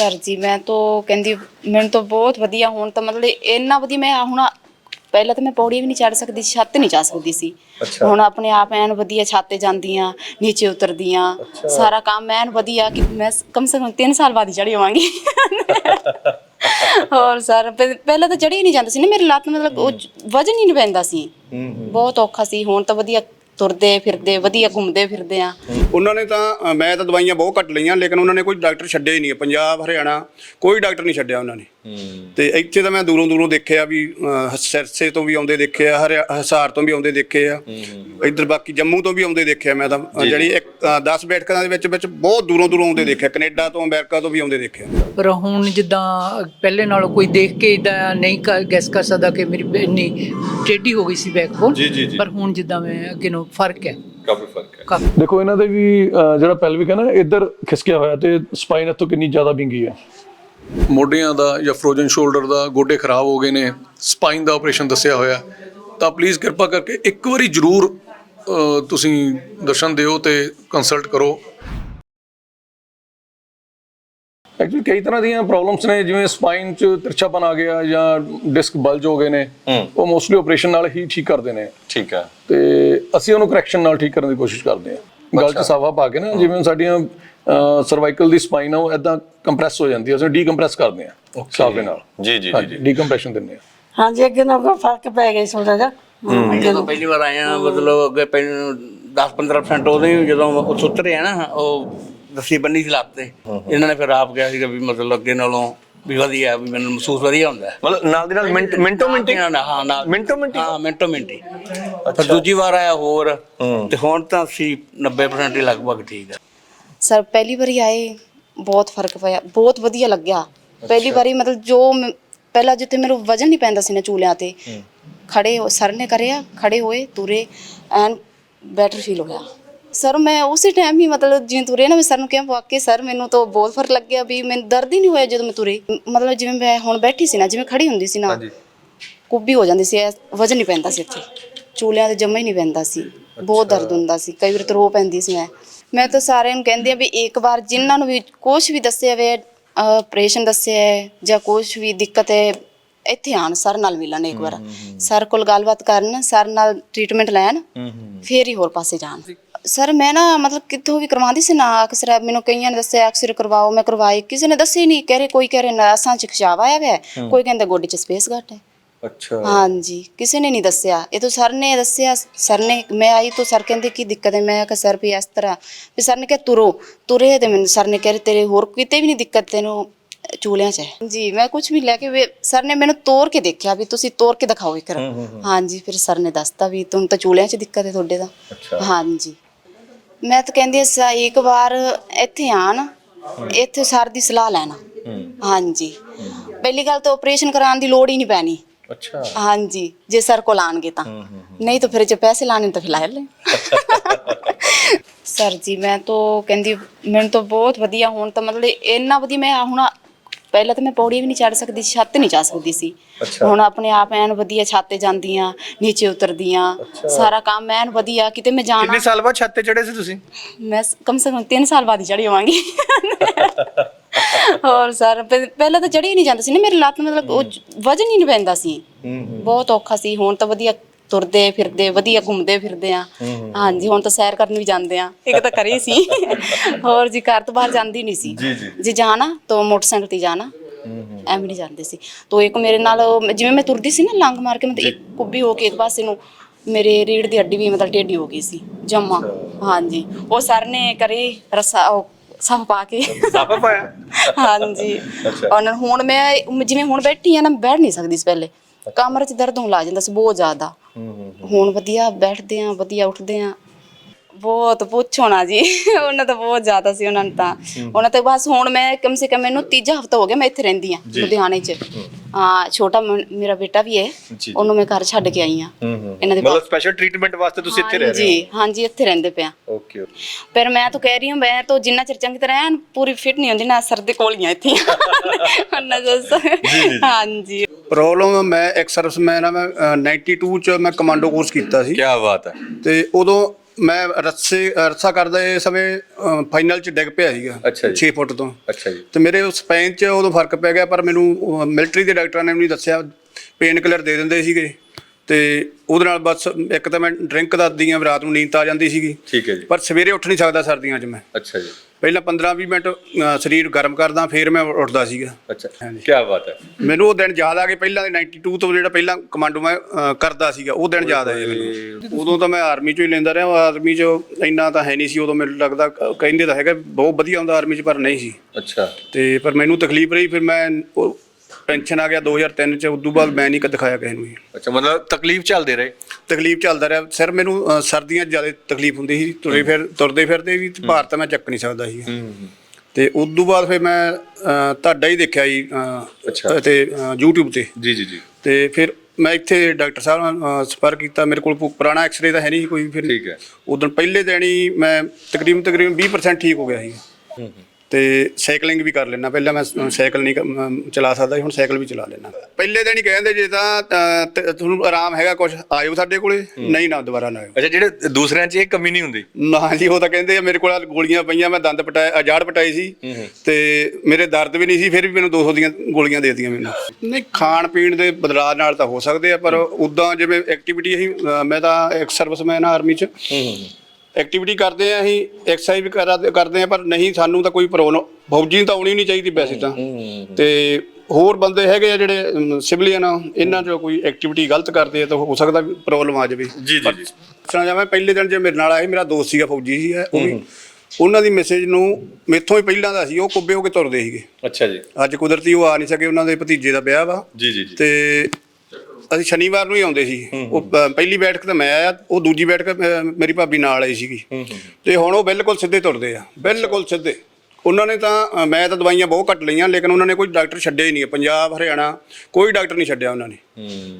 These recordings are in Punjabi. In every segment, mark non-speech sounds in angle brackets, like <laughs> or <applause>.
ਸਰ ਜੀ ਮੈਂ ਤਾਂ ਕਹਿੰਦੀ ਮੈਨੂੰ ਤਾਂ ਬਹੁਤ ਵਧੀਆ ਹੁਣ ਤਾਂ ਮਤਲਬ ਇੰਨਾ ਵਧੀਆ ਮੈਂ ਹੁਣ ਪਹਿਲਾਂ ਤਾਂ ਮੈਂ ਪੌੜੀ ਵੀ ਨਹੀਂ ਚੜ ਸਕਦੀ ਸੀ ਛੱਤ ਨਹੀਂ ਚੜ ਸਕਦੀ ਸੀ। ਹੁਣ ਆਪਣੇ ਆਪ ਐਨ ਵਧੀਆ ਛੱਤ ਤੇ ਜਾਂਦੀਆਂ ਨੀਚੇ ਉਤਰਦੀਆਂ ਸਾਰਾ ਕੰਮ ਐਨ ਵਧੀਆ ਕਿ ਮੈਂ ਕਮ ਸੇ ਕਮ 3 ਸਾਲ ਬਾਅਦ ਹੀ ਚੜੀ ਹੋਵਾਂਗੀ। ਹੋਰ ਸਰ ਪਹਿ- ਪਹਿਲਾਂ ਤਾਂ ਚੜੀ ਨਹੀਂ ਜਾਂਦੀ ਸੀ ਨਾ ਮੇਰੀ ਲੱਤ ਮਤਲਬ ਉਹ ਜ- ਵਜਨ ਹੀ ਨਹੀਂ ਪੈਂਦਾ ਸੀ। ਬਹੁਤ ਔਖਾ ਸੀ ਹੁਣ ਤਾਂ ਵਧੀਆ ਤੁਰਦੇ ਫਿਰਦੇ ਵਧੀਆ ਘੁੰਮਦੇ ਫਿਰਦੇ ਆ ਉਹਨਾਂ ਨੇ ਤਾਂ ਅ, ਮੈਂ ਤਾਂ ਦਵਾਈਆਂ ਬਹੁਤ ਘੱਟ ਲਈਆਂ ਲੇਕਿਨ ਉਹਨਾਂ ਨੇ ਕੋਈ ਡਾਕਟਰ ਛੱਡਿਆ ਹੀ ਨਹੀਂ ਹੈ। ਪੰਜਾਬ ਹਰਿਆਣਾ ਕੋਈ ਡਾਕਟਰ ਨਹੀਂ ਛੱਡਿਆ ਉਹਨਾਂ ਨੇ ਤੇ ਇੱਥੇ ਤਾਂ ਮੈਂ ਦੂਰੋਂ ਦੂਰੋਂ ਦੇਖਿਆ ਵੀ ਅ, ਸਿਰਸੇ ਤੋਂ ਵੀ ਆਉਂਦੇ ਦੇਖੇ ਆ ਹਰਿਆ- ਹਿਸਾਰ ਤੋਂ ਵੀ ਆਉਂਦੇ ਦੇਖੇ ਆ। ਇੱਧਰ ਬਾਕੀ ਜੰਮੂ ਤੋਂ ਵੀ ਆਉਂਦੇ ਦੇਖਿਆ ਮੈਂ ਤਾਂ ਅ, ਜਿਹੜੀ ਇੱਕ 10 ਬੈਠਕਾਂ ਦੇ ਵਿੱਚ ਵਿੱਚ ਬਹੁਤ ਦੂਰੋਂ ਦੂਰੋਂ ਆਉਂਦੇ ਦੇਖਿਆ ਕੈਨੇਡਾ ਤੋਂ ਅਮਰੀਕਾ ਤੋਂ ਵੀ ਆਉਂਦੇ ਦੇਖਿਆ ਪਰ ਹੁਣ ਜਿੱਦਾਂ ਪਹਿਲੇ ਨਾਲੋਂ ਕੋਈ ਦੇਖ ਕੇ ਇਦਾਂ ਨਹੀਂ ਕਰ ਗੈਸ ਕਰ ਸਕਦਾ ਕਿ ਮੇਰੀ ਬ- ਇੰਨੀ ਟੇਢੀ ਹੋ ਗਈ ਸੀ ਬੈਕਬੋਨ ਜੀ, ਜੀ, ਜੀ। ਪਰ ਹੁਣ ਜਿੱਦਾਂ ਮੈਂ ਅੱਗੇ ਨੂੰ ਫ਼ਰਕ ਹੈ। ਕਾਫੀ ਫ਼ਰਕ ਹੈ। ਕਾਫੀ। ਦੇਖੋ ਇਹਨਾਂ ਦੇ ਵੀ ਅਹ, ਜਿਹੜਾ ਪੈਲਵਿਕ ਹੈ ਨਾ ਇੱਧਰ ਖਿਸਕਿਆ ਹੋਇਆ ਤੇ ਸਪਾਈਨ ਇੱਥੋਂ ਕਿੰਨੀ ਜ਼ਿਆਦਾ ਵਿੰਗੀ ਹੈ। ਮੋਢਿਆਂ ਦਾ ਜਾਂ ਫਰੋਜ਼ਨ ਸ਼ੋਲਡਰ ਦਾ ਗੋਡੇ ਖਰਾਬ ਹੋ ਗਏ ਨੇ ਸਪਾਈਨ ਦਾ ਆਪਰੇਸ਼ਨ ਦੱਸਿਆ ਹੋਇਆ। ਤਾਂ ਪਲੀਜ਼ ਕਿਰਪਾ ਕਰਕੇ ਇੱਕ ਵਾਰੀ ਜ਼ਰੂਰ ਤੁਸੀਂ ਦਰਸ਼ਨ ਦਿਓ ਤੇ ਕੰਸਲਟ ਕਰੋ। ਐਕਚੁਅਲੀ ਕਈ ਤਰ੍ਹਾਂ ਦੀਆਂ ਪ੍ਰੋਬਲਮਸ ਨੇ ਜਿਵੇਂ ਸਪਾਈਨ 'ਚ ਤਿਰਛਾਪਨ ਆ ਗਿਆ ਜਾਂ ਡਿਸਕ ਬਲਜ ਹੋ ਗਏ ਨੇ ਉਹ ਮੋਸਟਲੀ ਆਪਰੇਸ਼ਨ ਨਾਲ ਹੀ ਠੀਕ ਕਰਦੇ ਨੇ। ਠੀਕ ਹੈ ਤੇ ਅਸੀਂ ਉਹਨੂੰ ਕਰੈਕਸ਼ਨ ਨਾਲ ਠੀਕ ਕਰਨ ਦੀ ਕੋਸ਼ਿਸ਼ ਕਰਦੇ ਹਾਂ। ਗਲ 'ਚ ਸਾਵਾ ਪਾ ਕੇ ਨਾ ਜਿਵੇਂ ਸਾਡੀਆਂ ਸਰਵਾਈਕਲ ਦੀ ਸਪਾਈਨ ਆ ਉਹ ਐਦਾਂ ਕੰਪਰੈਸ ਹੋ ਜਾਂਦੀ ਹੈ ਅਸੀਂ ਡੀਕੰਪਰੈਸ ਕਰਦੇ ਹਾਂ ਸਾਵੇ ਨਾਲ। ਜੀ ਜੀ ਹਾਂਜੀ ਡੀਕੰਪਰੈਸ਼ਨ ਦਿੰਦੇ ਹਾਂ ਹਾਂਜੀ ਅੱਗੇ ਨਾਲ ਕੋਈ ਫ਼ਰਕ ਪੈ ਗਿਆ ਥੋੜਾ ਜਿਹਾ। ਜਦੋਂ ਪਹਿਲੀ ਵਾਰ ਆਇਆ ਮਤਲਬ ਅੱਗੇ ਪਹਿਲਾਂ 10-15% ਉਹਦੇ ਜਦੋਂ ਉਹ ਸੁੱਤਰੇ ਆ ਨਾ ਉਹ ਰੱਸੀ ਬੰਨੀ ਸੀ ਲੱਤ ਤੇ। ਇਹਨਾਂ ਨੇ ਫਿਰ ਆਪ ਕਿਹਾ ਸੀਗਾ ਵੀ ਮਤਲਬ ਅੱਗੇ ਨਾਲੋਂ ਵੀ ਵਧੀਆ ਵੀ ਮੈਨੂੰ ਮਹਿਸੂਸ ਵਧੀਆ ਹੁੰਦਾ। ਮਤਲਬ ਨਾਲ ਦੀ ਨਾਲ ਮਿੰਟ ਮਿੰਟੋ ਹਾਂ ਨਾਲ। ਮਿੰਟੋ ਮਿੰਟੀ? ਹਾਂ ਮਿੰਟੋ ਮਿੰਟੀ। ਫਿਰ ਦੂਜੀ ਵਾਰ ਆਇਆ ਹੋਰ ਤੇ ਹੁਣ ਤਾਂ ਅਸੀਂ 90% ਹੀ ਲਗਭਗ ਠੀਕ ਹੈ ਸਰ ਪਹਿਲੀ ਵਾਰੀ ਆਏ ਬਹੁਤ ਫ਼ਰਕ ਪਿਆ ਬਹੁਤ ਵਧੀਆ ਲੱਗਿਆ। ਪਹਿਲੀ ਵਾਰੀ ਮਤਲਬ ਜੋ ਮ- ਪਹਿਲਾਂ ਜਿੱਥੇ ਮੈਨੂੰ ਵਜਨ ਨਹੀਂ ਪੈਂਦਾ ਸੀ ਨਾ ਚੂਲਿਆਂ ਤੇ ਖੜੇ ਹੋ ਸਰ ਨੇ ਕਰਿਆ ਖੜੇ ਹੋਏ ਤੁਰੇ ਐਨ ਬੈਟਰ ਫੀਲ ਹੋਇਆ। ਸਰ ਮੈਂ ਉਸੇ ਟਾਈਮ ਹੀ ਮਤਲਬ ਜਿਵੇਂ ਤੁਰੇ ਨਾ ਮੈਂ ਸਰ ਨੂੰ ਕਿਹਾ ਵਾਕਈ ਸਰ ਮੈਨੂੰ ਤਾਂ ਬਹੁਤ ਫ਼ਰਕ ਲੱਗਿਆ ਵੀ ਮੈਨੂੰ ਦਰਦ ਹੀ ਨਹੀਂ ਹੋਇਆ ਜਦੋਂ ਮੈਂ ਤੁਰੀ। ਮ- ਮਤਲਬ ਜਿਵੇਂ ਮੈਂ ਹੁਣ ਬੈਠੀ ਸੀ ਨਾ ਜਿਵੇਂ ਖੜੀ ਹੁੰਦੀ ਸੀ ਨਾ ਕੁੱਬੀ ਹੋ ਜਾਂਦੀ ਸੀ ਐ ਵਜਨ ਨਹੀਂ ਪੈਂਦਾ ਸੀ ਇੱਥੇ। ਚੂਲਿਆਂ ਤੇ ਜੰਮਾ ਹੀ ਨਹੀਂ ਪੈਂਦਾ ਸੀ। ਬਹੁਤ ਦਰਦ ਹੁੰਦਾ ਸੀ। ਕਈ ਵਾਰ ਤਾਂ ਰੋ ਪੈਂਦੀ ਸੀ ਮੈਂ। ਮੈਂ ਤਾਂ ਸਾਰਿਆਂ ਨੂੰ ਕਹਿੰਦੀ ਆ ਵੀ ਇੱਕ ਵਾਰ ਜਿਨ੍ਹਾਂ ਨੂੰ ਵੀ ਕੁਝ ਵੀ ਦੱਸਿਆ ਵੇ ਆਪਰੇਸ਼ਨ ਦੱਸਿਆ ਹੈ ਜਾਂ ਕੁਝ ਵੀ ਦਿੱਕਤ ਹੈ ਇੱਥੇ ਆਣ ਸਰ ਨਾਲ ਮਿਲਣ ਇੱਕ ਵਾਰ। ਸਰ ਕੋਲ ਗੱਲਬਾਤ ਕਰਨ ਸਰ ਨਾਲ ਟ੍ਰੀਟਮੈਂਟ ਲੈਣ ਫੇਰ ਹੀ ਹੋਰ ਪਾਸੇ ਜਾਣ। ਸਰ ਮੈਂ ਨਾ ਮਤਲਬ ਕਿੱਥੋਂ ਵੀ ਕਰਵਾਉਂਦੀ ਸੀ ਨਾ ਅਕਸਰ ਮੈਨੂੰ ਕਈਆਂ ਨੇ ਦੱਸਿਆ ਐਕਸਰੇ ਕਰਵਾਓ। ਮੈਂ ਕਰਵਾਈ ਕਿਸੇ ਨੇ ਦੱਸੀ ਨਹੀਂ ਕਹਿ ਰਹੇ ਕੋਈ ਕਹਿ ਰਹੇ ਨਸਾਂ ਚ ਖਿਚਾਵ ਆਇਆ ਹੋਇਆ ਕੋਈ ਕਹਿੰਦਾ ਗੋਡੇ ਚ ਸਪੇਸ ਘੱਟ ਹੈ। ਅੱਛਾ। ਹਾਂਜੀ ਕਿਸੇ ਨੇ ਨਹੀਂ ਦੱਸਿਆ। ਇਹ ਤਾਂ ਸਰ ਨੇ ਦੱਸਿਆ ਸਰ ਨੇ ਮੈਂ ਆਈ ਤਾਂ ਸਰ ਕਹਿੰਦੇ ਕੀ ਦਿੱਕਤ ਹੈ? ਮੈਂ ਕਿਹਾ ਸਰ ਵੀ ਇਸ ਤਰ੍ਹਾਂ। ਵੀ ਸਰ ਨੇ ਕਿਹਾ ਤੁਰੋ। ਤੁਰੇ ਤੇ ਮੈਨੂੰ ਸਰ ਨੇ ਕਿਹਾ ਤੇਰੇ ਹੋਰ ਕਿਤੇ ਵੀ ਨਹੀਂ ਦਿੱਕਤ ਤੈਨੂੰ ਚੂਲਿਆਂ 'ਚ ਹੈ। ਜੀ ਮੈਂ ਕੁਝ ਵੀ ਲੈ ਕੇ ਵੇ- ਸਰ ਨੇ ਮੈਨੂੰ ਤੋੜ ਕੇ ਦੇਖਿਆ ਵੀ ਤੁਸੀਂ ਤੋੜ ਕੇ ਦਿਖਾਓ ਇੱਕ ਹਾਂਜੀ ਫਿਰ ਸਰ ਨੇ ਦੱਸਤਾ ਵੀ ਤੁਹਾਨੂੰ ਤਾਂ ਚੂਲਿਆਂ 'ਚ ਦਿੱਕਤ ਹੈ ਤੁਹਾਡੇ ਦਾ ਹਾਂਜੀ। ਮੈਂ ਤਾਂ ਕਹਿੰਦੀ ਸਾ ਇੱਕ ਵਾਰ ਇੱਥੇ ਆਣ ਇੱਥੇ ਸਰ ਦੀ ਸਲਾਹ ਲੈਣਾ। ਹਾਂਜੀ। ਪਹਿਲੀ ਗੱਲ ਤਾਂ ਆਪਰੇਸ਼ਨ ਕਰਾਉਣ ਦੀ ਲੋੜ ਹੀ ਨਹੀਂ ਪੈਣੀ। ਅੱਛਾ। ਹਾਂਜੀ ਜੇ ਸਰ ਕੋਲ ਆਣਗੇ ਤਾਂ। ਨਹੀਂ ਤਾਂ ਫਿਰ ਜੇ ਪੈਸੇ ਲਾਣੇ ਤਾਂ ਫਿਰ ਲੈ ਲੈ <laughs> ਸਰ ਜੀ ਮੈਂ ਤਾਂ ਕਹਿੰਦੀ ਮੈਨੂੰ ਤਾਂ ਬਹੁਤ ਵਧੀਆ ਹੁਣ ਤਾਂ ਮਤਲਬ ਇੰਨਾ ਵਧੀਆ ਮੈਂ ਹੁਣ ਪਹਿਲਾਂ ਤਾਂ ਮੈਂ ਪੌੜੀ ਵੀ ਨਹੀਂ ਚੜ ਸਕਦੀ ਸੀ ਛੱਤ ਨਹੀਂ ਚੜ ਸਕਦੀ ਸੀ। ਹੁਣ ਆਪਣੇ ਆਪ ਐਨ ਵਧੀਆ ਛੱਤ ਤੇ ਜਾਂਦੀਆਂ ਨੀਚੇ ਉਤਰਦੀਆਂ ਸਾਰਾ ਕੰਮ ਐਨ ਵਧੀਆ ਕਿਤੇ ਮੈਂ ਜਾਣਾ ਕਿੰਨੇ ਸਾਲ ਬਾਅਦ ਛੱਤ ਤੇ ਚੜੇ ਸੀ ਤੁਸੀਂ? ਮੈਂ ਸ- ਕਮ ਸੇ ਕਮ 3 ਸਾਲ ਬਾਅਦ ਹੀ ਚੜੀ ਹੋਵਾਂਗੀ। ਹੋਰ ਸਰ ਪਹਿ- ਪਹਿਲਾਂ ਤਾਂ ਚੜੀ ਨਹੀਂ ਜਾਂਦੀ ਸੀ ਨਾ ਮੇਰੀ ਲੱਤ ਮਤਲਬ ਉਹ ਜ- ਵਜਨ ਹੀ ਨਹੀਂ ਪੈਂਦਾ ਸੀ। ਬਹੁਤ ਔਖਾ ਸੀ ਹੁਣ ਤਾਂ ਵਧੀਆ ਤੁਰਦੇ ਫਿਰਦੇ ਵਧੀਆ ਘੁੰਮਦੇ ਫਿਰਦੇ ਆ। ਹਾਂਜੀ ਹੁਣ ਤਾਂ ਸੈਰ ਕਰਨ ਵੀ ਜਾਂਦੇ ਆ। ਇੱਕ ਤਾਂ ਕਰੀ ਸੀ। <laughs> ਹੋਰ ਜੀ ਘਰ ਤੋਂ ਬਾਹਰ ਜਾਂਦੀ ਨਹੀਂ ਸੀ। ਜੀ ਜਾਣਾ ਤਾਂ ਮੋਟਰਸਾਈਕਲ ਤੇ ਜਾਣਾ। ਐਵੇਂ ਨਹੀਂ ਜਾਂਦੇ ਸੀ। ਤੋ ਇੱਕ ਮੇਰੇ ਨਾਲ ਜਿਵੇਂ ਮੈਂ ਤੁਰਦੀ ਸੀ ਨਾ ਲੰਗ ਮਾਰ ਕੇ ਮਤਲਬ ਇੱਕ ਕੁੱਬੀ ਹੋ ਕੇ ਇੱਕ ਪਾਸੇ ਨੂੰ ਮੇਰੇ ਰੀੜ ਦੀ ਹੱਡੀ ਵੀ ਮਤਲਬ ਟੇਢੀ ਹੋ ਗਈ ਸੀ ਜਮਾ। ਹਾਂਜੀ। ਉਹ ਸਰ ਨੇ ਕਰੀ ਰਸਾ ਸਭ ਪਾ ਕੇ। ਸਾਫਾ ਪਾਇਆ? ਹਾਂਜੀ। ਉਹਨਾਂ ਹੁਣ ਮੈਂ ਜਿਵੇਂ ਹੁਣ ਬੈਠੀ ਆ ਨਾ ਬੈਠ ਨਹੀਂ ਸਕਦੀ ਸੀ ਪਹਿਲੇ। ਕਮਰ 'ਚ ਦਰਦ ਹੋਣ ਲੱਗ ਜਾਂਦਾ ਸੀ ਬਹੁਤ ਜ਼ਿਆਦਾ। ਹੁਣ ਵਧੀਆ ਬੈਠਦੇ ਆ ਵਧੀਆ ਉੱਠਦੇ ਆ। ਬਹੁਤ ਪੁੱਛੋ ਨਾ ਜੀ। ਉਹਨਾਂ ਤਾਂ ਬਹੁਤ ਜ਼ਿਆਦਾ ਸੀ ਉਹਨਾਂ ਨੂੰ ਤਾਂ। ਉਹਨਾਂ ਤੇ ਬਸ ਹੁਣ ਮੈਂ ਕਮ ਸੇ ਕਮ ਮੈਨੂੰ ਤੀਜਾ ਹਫਤਾ ਹੋ ਗਿਆ ਮੈਂ ਇੱਥੇ ਰਹਿੰਦੀ ਆ ਲੁਧਿਆਣੇ 'ਚ। ਹਾਂ। ਛੋਟਾ ਮ- ਮੇਰਾ ਬੇਟਾ ਵੀ ਹੈ। ਉਹਨੂੰ ਮੈਂ ਘਰ ਛੱਡ ਕੇ ਆਈ ਆ ਇਹਨਾਂ ਦੇ ਮਤਲਬ ਸਪੈਸ਼ਲ ਟ੍ਰੀਟਮੈਂਟ ਵਾਸਤੇ ਤੁਸੀਂ ਇੱਥੇ ਰਹਿ ਰਹੇ ਹਾਂਜੀ ਹਾਂਜੀ ਇੱਥੇ ਰਹਿੰਦੇ ਪਿਆ। ਹੋ ਓਕੇ ਪਰ ਮੈਂ ਤਾਂ ਕਹਿ ਰਹੀ ਹਾਂ ਮੈਂ ਤਾਂ ਜਿੰਨਾ ਚਿਰ ਚੰਗੀ ਤਰ੍ਹਾਂ ਐਨ ਪੂਰੀ ਫਿਟ ਨਹੀਂ ਹੁੰਦੀ ਨਾ ਸਰ ਦੇ ਕੋਲ ਹੀ ਆ ਇੱਥੇ। ਉਹਨਾਂ ਜਸ ਹਾਂਜੀ। ਪ੍ਰੋਬਲਮ ਮੈਂ ਇੱਕ ਸਰਵਿਸਮੈਨ ਆ ਮੈਂ ਅ, 92 ਚ ਮੈਂ ਕਮਾਂਡੋ ਕੋਰਸ ਕੀਤਾ ਸੀ। ਕੀ ਬਾਤ ਹੈ। ਤੇ ਉਦੋਂ ਮੈਂ ਰੱਸੇ ਰੱਸਾ ਕਰਦੇ ਸਮੇਂ ਫਾਈਨਲ ਚ ਡਿੱਗ ਪਿਆ ਸੀਗਾ ਅੱਛਾ ਜੀ। 6 ਫੁੱਟ ਤੋਂ। ਅੱਛਾ ਜੀ। ਤੇ ਮੇਰੇ ਉਸ ਸਪੈਨ ਚ ਉਦੋਂ ਫ਼ਰਕ ਪੈ ਗਿਆ ਪਰ ਮੈਨੂੰ ਮਿਲਟਰੀ ਦੇ ਡਾਕਟਰਾਂ ਨੇ ਵੀ ਨਹੀਂ ਦੱਸਿਆ ਪੇਨ ਕਿਲਰ ਦੇ ਦਿੰਦੇ ਸੀਗੇ। ਤੇ ਉਹਦੇ ਨਾਲ ਬਸ ਇੱਕ ਤਾਂ ਮੈਂ ਡਰਿੰਕ ਦੱਸਦੀ ਆ ਰਾਤ ਨੂੰ ਨੀਂਦ ਆ ਜਾਂਦੀ ਸੀਗੀ। ਠੀਕ ਹੈ ਜੀ। ਪਰ ਸਵੇਰੇ ਉੱਠ ਨਹੀਂ ਸਕਦਾ ਸਰਦੀਆਂ 'ਚ ਮੈਂ। ਅੱਛਾ ਜੀ। ਪਹਿਲਾਂ 15-20 ਮਿੰਟ ਅ, ਸਰੀਰ ਗਰਮ ਕਰਦਾ ਫਿਰ ਮੈਂ ਉੱਠਦਾ ਸੀਗਾ। ਅੱਛਾ। ਕੀ ਬਾਤ ਹੈ। ਮੈਨੂੰ ਉਹ ਦਿਨ ਯਾਦ ਆ ਗਏ ਪਹਿਲਾਂ ਦੇ 92 ਤੋਂ ਜਿਹੜਾ ਪਹਿਲਾਂ ਕਮਾਂਡੋ ਮੈਂ ਅ, ਕਰਦਾ ਸੀਗਾ ਉਹ ਦਿਨ ਯਾਦ ਆਏ ਮੈਨੂੰ। ਉਦੋਂ ਤਾਂ ਮੈਂ ਆਰਮੀ ਚੋਂ ਹੀ ਲੈਂਦਾ ਰਿਹਾ ਆਰਮੀ ਚ ਇੰਨਾ ਤਾਂ ਹੈ ਨਹੀਂ ਸੀ ਉਦੋਂ ਮੈਨੂੰ ਲੱਗਦਾ ਕ- ਕਹਿੰਦੇ ਤਾਂ ਹੈਗਾ ਬਹੁਤ ਵਧੀਆ ਹੁੰਦਾ ਆਰਮੀ ਚ ਪਰ ਨਹੀਂ ਸੀ। ਅੱਛਾ। ਤੇ ਪਰ ਮੈਨੂੰ ਤਕਲੀਫ ਰਹੀ ਫਿਰ ਮੈਂ ਉਹ ਪੈਨਸ਼ਨ ਆ ਗਿਆ 2003 ਚ ਉਦੋਂ ਬਾਅਦ ਮੈਂ ਨਹੀਂ ਕ ਦਿਖਾਇਆ ਕਿਸੇ ਨੂੰ ਵੀ ਅੱਛਾ ਮਤਲਬ ਤਕਲੀਫ ਚੱਲਦੇ ਰਹੇ? ਤਕਲੀਫ ਚੱਲਦਾ ਰਿਹਾ। ਸਿਰ ਮੈਨੂੰ ਅ, ਸਰਦੀਆਂ 'ਚ ਜ਼ਿਆਦਾ ਤਕਲੀਫ ਹੁੰਦੀ ਸੀ। ਤੁਰੇ ਫਿਰ ਤੁਰਦੇ ਫਿਰਦੇ ਵੀ ਤੇ ਭਾਰ ਤਾਂ ਮੈਂ ਚੱਕ ਨਹੀਂ ਸਕਦਾ ਸੀ ਤੇ ਉਦੋਂ ਬਾਅਦ ਫਿਰ ਮੈਂ ਅ, ਤੁਹਾਡਾ ਹੀ ਦੇਖਿਆ ਜੀ ਅੱਛਾ। ਤੇ ਅ, YouTube ਤੇ। ਜੀ ਜੀ ਜੀ। ਤੇ ਫਿਰ ਮੈਂ ਇੱਥੇ ਡਾਕਟਰ ਸਾਹਿਬ ਨਾਲ ਅ, ਸੰਪਰਕ ਕੀਤਾ। ਮੇਰੇ ਕੋਲ ਪੁ- ਪੁਰਾਣਾ ਐਕਸ-ਰੇ ਤਾਂ ਹੈ ਨਹੀਂ ਸੀ ਕੋਈ ਫਿਰ। ਠੀਕ ਹੈ। ਉਦੋਂ ਪਹਿਲੇ ਦਿਨ ਹੀ ਮੈਂ ਤਕਰੀਬਨ ਤਕਰੀਬਨ 20% ਠੀਕ ਹੋ ਗਿਆ ਸੀ। ਤੇ ਸਾਈਕਲਿੰਗ ਵੀ ਕਰ ਲੈਣਾ ਪਹਿਲਾਂ ਮੈਂ ਸਾਈਕਲ ਨਹੀਂ ਚਲਾ ਸਕਦਾ ਸੀ ਹੁਣ ਸਾਈਕਲ ਵੀ ਚਲਾ ਲੈਣਾ ਪਹਿਲੇ ਦਿਨ ਹੀ ਕਹਿੰਦੇ ਜੇ ਤਾਂ ਤੁਹਾਨੂੰ ਆਰਾਮ ਹੈਗਾ ਕੁਝ ਆਇਓ ਸਾਡੇ ਕੋਲੇ ਨਹੀਂ ਨਾ ਦੁਬਾਰਾ ਨਾ ਆਇਓ। ਅੱਛਾ ਜਿਹੜੇ ਦੂਸਰਿਆਂ 'ਚ ਇਹ ਕਮੀ ਨਹੀਂ ਹੁੰਦੀ? ਨਾ ਜੀ ਉਹ ਤਾਂ ਕਹਿੰਦੇ ਮੇਰੇ ਕੋਲ ਗੋਲੀਆਂ ਪਈਆਂ ਮੈਂ ਦੰਦ ਪਟਾਏ ਅਜਾੜ ਪਟਾਈ ਸੀ। ਤੇ ਮੇਰੇ ਦਰਦ ਵੀ ਨਹੀਂ ਸੀ ਫਿਰ ਵੀ ਮੈਨੂੰ 200 ਦੀਆਂ ਗੋਲੀਆਂ ਦੇ ਦਿੱਤੀਆਂ ਮੈਨੂੰ। ਨਹੀਂ ਖਾਣ ਪੀਣ ਦੇ ਬਦਲਾਅ ਨਾਲ ਤਾਂ ਹੋ ਸਕਦੇ ਆ ਪਰ ਉਦਾਂ ਜਿਵੇਂ ਐਕਟੀਵਿਟੀ ਅ, ਮੈਂ ਤਾਂ ਇੱਕ ਸਰਵਿਸਮੈਨ ਆ ਆਰਮੀ ਚ। ਐਕਟੀਵਿਟੀ ਕਰਦੇ ਆ ਅਸੀਂ ਐਕਸਰਸਾਈਜ਼ ਵੀ ਕਰਾ- ਕਰਦੇ ਆ ਪਰ ਨਹੀਂ ਸਾਨੂੰ ਤਾਂ ਕੋਈ ਪ੍ਰੋਬਲਮ ਫੌਜੀ ਤਾਂ ਆਉਣੀ ਨਹੀਂ ਚਾਹੀਦੀ ਵੈਸੇ ਤਾਂ। ਤੇ ਹੋਰ ਬੰਦੇ ਹੈਗੇ ਆ ਜਿਹੜੇ ਸਿਵਲੀਅਨ ਇਹਨਾਂ 'ਚੋਂ ਕੋਈ ਐਕਟੀਵਿਟੀ ਗਲਤ ਕਰਦੇ ਆ ਤਾਂ ਹੋ ਸਕਦਾ ਵੀ ਪ੍ਰੋਬਲਮ ਆ ਜਾਵੇ। ਜੀ, ਜੀ, ਜੀ। ਸੁਣਾ ਜਾਵਾਂ ਪਹਿਲੇ ਦਿਨ ਜੇ ਮੇਰੇ ਨਾਲ ਆਏ ਮੇਰਾ ਦੋਸਤ ਸੀਗਾ ਫੌਜੀ ਸੀ ਉਹ ਵੀ ਉਹਨਾਂ ਦੀ ਮੈਸੇਜ ਨੂੰ ਮੇਥੋਂ ਹੀ ਪਹਿਲਾਂ ਦਾ ਸੀ ਉਹ ਕੁੱਬੇ ਹੋ ਕੇ ਤੁਰਦੇ ਸੀਗੇ। ਅੱਛਾ ਜੀ। ਅੱਜ ਕੁਦਰਤੀ ਉਹ ਆ ਨਹੀਂ ਸਕੇ ਉਹਨਾਂ ਦੇ ਭਤੀਜੇ ਦਾ ਵਿਆਹ ਵਾ। ਜੀ ਜੀ ਜੀ। ਤੇ ਅਸੀਂ ਸ਼ਨੀਵਾਰ ਨੂੰ ਹੀ ਆਉਂਦੇ ਸੀ। ਉਹ ਪ- ਪਹਿਲੀ ਬੈਠਕ ਤਾਂ ਮੈਂ ਆਇਆ ਉਹ ਦੂਜੀ ਬੈਠਕ ਅ, ਮੇਰੀ ਭਾਬੀ ਨਾਲ ਆਈ ਸੀਗੀ। ਤੇ ਹੁਣ ਉਹ ਬਿਲਕੁਲ ਸਿੱਧੇ ਤੁਰਦੇ ਆ ਬਿਲਕੁਲ ਸਿੱਧੇ। ਉਹਨਾਂ ਨੇ ਤਾਂ ਅ, ਮੈਂ ਤਾਂ ਦਵਾਈਆਂ ਬਹੁਤ ਘੱਟ ਲਈਆਂ ਲੇਕਿਨ ਉਹਨਾਂ ਨੇ ਕੋਈ ਡਾਕਟਰ ਛੱਡਿਆ ਹੀ ਨਹੀਂ ਪੰਜਾਬ ਹਰਿਆਣਾ ਕੋਈ ਡਾਕਟਰ ਨਹੀਂ ਛੱਡਿਆ ਉਹਨਾਂ ਨੇ।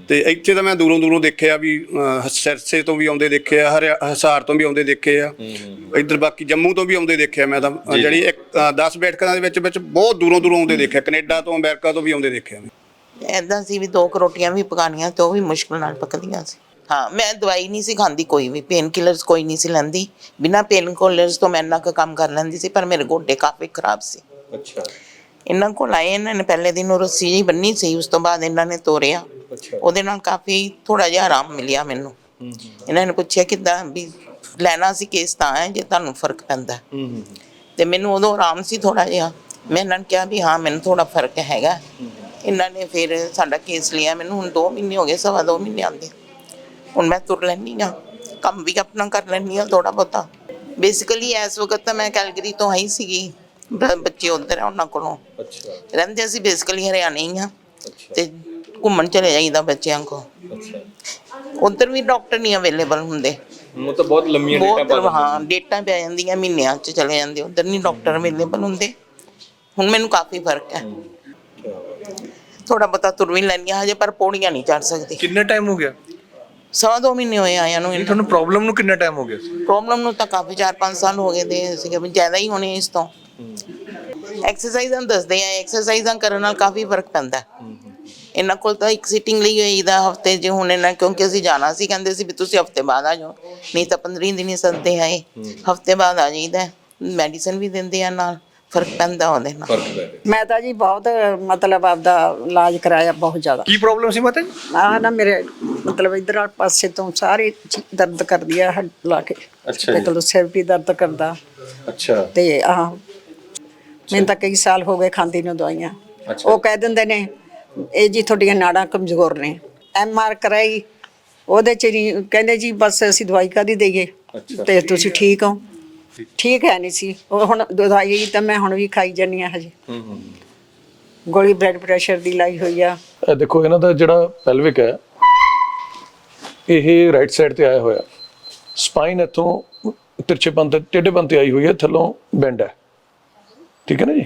ਤੇ ਇੱਥੇ ਤਾਂ ਮੈਂ ਦੂਰੋਂ ਦੂਰੋਂ ਦੇਖਿਆ ਵੀ ਅ, ਸਿਰਸੇ ਤੋਂ ਵੀ ਆਉਂਦੇ ਦੇਖੇ ਆ ਹਰਿਆ- ਹਿਸਾਰ ਤੋਂ ਵੀ ਆਉਂਦੇ ਦੇਖੇ ਆ। ਇੱਧਰ ਬਾਕੀ ਜੰਮੂ ਤੋਂ ਵੀ ਆਉਂਦੇ ਦੇਖਿਆ ਮੈਂ ਤਾਂ ਅ, ਜਿਹੜੀ ਇੱਕ 10 ਬੈਠਕਾਂ ਦੇ ਵਿੱਚ ਵਿੱਚ ਬਹੁਤ ਦੂਰੋਂ ਦੂਰੋਂ ਆਉਂਦੇ ਦੇਖਿਆ ਕੈਨੇਡਾ ਤੋਂ ਅਮਰੀਕਾ ਤੋਂ ਵੀ ਆਉਂਦੇ ਦੇਖਿਆ ਮੈਂ। ਐਦਾਂ ਸੀ ਵੀ ਦੋ ਕੁ ਰੋਟੀਆਂ ਵੀ ਪਕਾਉਣੀਆਂ ਤੇ ਉਹ ਵੀ ਮੁਸ਼ਕਲ ਨਾਲ ਪੱਕਦੀਆਂ ਸੀ। ਹਾਂ ਮੈਂ ਦਵਾਈ ਨਹੀਂ ਸੀ ਖਾਂਦੀ ਕੋਈ ਵੀ ਪੇਨ ਕਿਲਰਸ ਕੋਈ ਨਹੀਂ ਸੀ ਲੈਂਦੀ। ਬਿਨਾ ਪੇਨ ਕਿਲਰਸ ਤੋਂ ਮੈਂ ਇੰਨਾ ਕੁ ਕੰਮ ਕਰ ਲੈਂਦੀ ਸੀ ਪਰ ਮੇਰੇ ਗੋਡੇ ਕਾਫੀ ਖਰਾਬ ਸੀ। ਅੱਛਾ। ਇਹਨਾਂ ਕੋਲ ਆਏ ਇਹਨਾਂ ਨੇ ਪਹਿਲੇ ਦਿਨ ਉਹ ਰੱਸੀ ਜਿਹੀ ਬੰਨੀ ਸੀ ਉਸ ਤੋਂ ਬਾਅਦ ਇਹਨਾਂ ਨੇ ਤੋਰਿਆ। ਉਹਦੇ ਨਾਲ ਕਾਫੀ ਥੋੜਾ ਜਿਹਾ ਆਰਾਮ ਮਿਲਿਆ ਮੈਨੂੰ। ਇਹਨਾਂ ਨੇ ਪੁੱਛਿਆ ਕਿੱਦਾਂ ਵੀ ਲੈਣਾ ਸੀ ਕੇਸ ਤਾਂ ਹੈ ਜੇ ਤੁਹਾਨੂੰ ਫ਼ਰਕ ਪੈਂਦਾ। ਹੈ। ਤੇ ਮੈਨੂੰ ਉਦੋਂ ਆਰਾਮ ਸੀ ਥੋੜਾ ਜਿਹਾ। ਮੈਂ ਇਹਨਾਂ ਨੂੰ ਕਿਹਾ ਵੀ ਹਾਂ ਮੈਨੂੰ ਥੋੜਾ ਫ਼ਰਕ ਹੈਗਾ। ਇਹਨਾਂ ਨੇ ਫਿਰ ਸਾਡਾ ਕੇਸ ਲਿਆ। ਮੈਨੂੰ ਹੁਣ 2 ਮਹੀਨੇ ਹੋ ਗਏ ਸਵਾ 2 ਮਹੀਨੇ ਆਂਦੇ ਹੁਣ ਮੈਂ ਤੁਰ ਲੈਂਦੀ ਹਾਂ। ਕੰਮ ਵੀ ਆਪਣਾ ਕਰ ਲੈਂਦੀ ਹਾਂ ਥੋੜਾ ਬਹੁਤਾ। ਬੇਸਿਕਲੀ ਇਸ ਵਕਤ ਤਾਂ ਮੈਂ ਕੈਲਗਰੀ ਤੋਂ ਆਈ ਸੀਗੀ। ਬ- ਬੱਚੇ ਉਧਰ ਆ ਉਹਨਾਂ ਕੋਲੋਂ। ਅੱਛਾ। ਰਹਿੰਦੇ ਅਸੀਂ ਬੇਸਿਕਲੀ ਹਰਿਆਣੇ ਹੀ ਆ ਤੇ ਘੁੰਮਣ ਚਲੇ ਜਾਈਦਾ ਬੱਚਿਆਂ ਕੋ ਉਧਰ ਵੀ ਡਾਕਟਰ ਨਹੀਂ ਅਵੇਲੇਬਲ ਹੁੰਦੇ। ਉਹ ਤਾਂ ਬਹੁਤ ਲੰਮੀਆਂ ਬਹੁਤ ਹਾਂ ਡੇਟਾਂ ਪੈ ਜਾਂਦੀਆਂ ਮਹੀਨਿਆਂ ਚ ਚਲੇ ਜਾਂਦੇ। ਉਧਰ ਨਹੀਂ ਡਾਕਟਰ ਅਵੇਲੇਬਲ ਹੁੰਦੇ। ਹੁਣ ਮੈਨੂੰ ਕਾਫੀ ਫ਼ਰਕ ਹੈ। ਥੋੜਾ ਬਹੁਤਾ ਤੁਰ ਵੀ ਲੈਂਦੀਆਂ ਹਜੇ ਪਰ ਪੌੜੀਆਂ ਨਹੀਂ ਚੜ ਸਕਦੀ। ਕਿੰਨਾ ਟਾਈਮ ਹੋ ਗਿਆ? ਸਵਾ ਦੋ ਮਹੀਨੇ ਹੋਏ ਆਇਆਂ ਨੂੰ ਇਹ ਤੁਹਾਨੂੰ ਪ੍ਰੋਬਲਮ ਨੂੰ ਕਿੰਨਾ ਟਾਈਮ ਹੋ ਗਿਆ? ਪ੍ਰੋਬਲਮ ਨੂੰ ਤਾਂ ਕਾਫੀ 4-5 ਸਾਲ ਹੋ ਗਏ ਦੇ ਸੀਗੇ ਵੀ ਜ਼ਿਆਦਾ ਹੀ ਹੋਣੇ ਇਸ ਤੋਂ। ਐਕਸਰਸਾਈਜ਼ਾਂ ਦੱਸਦੇ ਆ ਐਕਸਰਸਾਈਜ਼ਾਂ ਕਰਨ ਨਾਲ ਕਾਫੀ ਫ਼ਰਕ ਪੈਂਦਾ। ਹੈ। ਇਹਨਾਂ ਕੋਲ ਤਾਂ ਇੱਕ ਸਿਟਿੰਗ ਲਈ ਹੋਈ ਦਾ ਹਫ਼ਤੇ 'ਚ ਹੁਣ ਇਹਨਾਂ ਕਿਉਂਕਿ ਅਸੀਂ ਜਾਣਾ ਸੀ ਕਹਿੰਦੇ ਸੀ ਵੀ ਤੁਸੀਂ ਹਫ਼ਤੇ ਬਾਅਦ ਆ ਜਾਓ ਨਹੀਂ ਤਾਂ 15 ਦਿਨ ਹੀ ਸੱਦੇ ਆਏ ਹਫ਼ਤੇ ਬਾਅਦ ਆ ਜਾਈਦਾ ਮੈਡੀਸਨ ਵੀ ਦਿੰਦੇ ਆ ਨਾਲ। ਫ਼ਰਕ ਪੈਂਦਾ ਉਹਦੇ ਨਾਲ। ਫ਼ਰਕ ਪੈ ਗਿਆ ਮੈਂ ਤਾਂ ਜੀ ਬਹੁਤ ਮਤਲਬ ਆਪਦਾ ਇਲਾਜ ਕਰਾਇਆ ਬਹੁਤ ਜ਼ਿਆਦਾ। ਕੀ ਪ੍ਰੋਬਲਮ ਸੀ ਮਾਤਾ ਜੀ? ਆਹ ਨਾ ਮੇਰੇ ਮਤਲਬ ਇਧਰ ਵਾਲੇ ਪਾਸੇ ਤੋਂ ਸਾਰੇ ਚੀ- ਦਰਦ ਕਰਦੀ ਆ ਹੱਡ ਲਾ ਕੇ। ਅੱਛਾ ਜੀ। ਤੇ ਕਦੋਂ ਸਿਰ ਵੀ ਦਰਦ ਕਰਦਾ। ਅੱਛਾ। ਤੇ ਆਹ ਮੈਨੂੰ ਤਾਂ ਕਈ ਸਾਲ ਹੋ ਗਏ ਖਾਂਦੀ ਨੂੰ ਦਵਾਈਆਂ। ਉਹ ਕਹਿ ਦਿੰਦੇ ਨੇ ਇਹ ਜੀ ਤੁਹਾਡੀਆਂ ਨਾੜਾਂ ਕਮਜ਼ੋਰ ਨੇ। ਐਮ ਆਰ ਕਰਾਈ ਉਹਦੇ ਚ ਨਹੀਂ ਕਹਿੰਦੇ ਜੀ ਬਸ ਅਸੀਂ ਦਵਾਈ ਕਾਦੀ ਦਈਏ? ਤੇ ਤੁਸੀਂ ਠੀਕ ਹੋ? ਠੀਕ ਹੈ ਨਹੀਂ ਸੀ। ਉਹ ਹੁਣ ਦਵਾਈ ਤਾਂ ਮੈਂ ਹੁਣ ਵੀ ਖਾਈ ਜਾਨੀ ਆ ਹਜੇ। ਗੋਲੀ ਬਲੱਡ ਪ੍ਰੈਸ਼ਰ ਦੀ ਲਾਈ ਹੋਈ ਆ। ਇਹ ਦੇਖੋ, ਇਹਨਾਂ ਦਾ ਜਿਹੜਾ ਪੈਲਵਿਕ ਹੈ, ਇਹ ਰਾਈਟ ਸਾਈਡ ਤੇ ਆਇਆ ਹੋਇਆ। ਸਪਾਈਨ ਇੱਥੋਂ ਤਿਰਛੇਪਨ ਤੇ ਟੇਢੇਪਨ ਤੇ ਆਈ ਹੋਈ ਹੈ, ਥੱਲੋਂ ਬੈਂਡ ਹੈ। ਠੀਕ ਹੈ ਨਾ ਜੀ?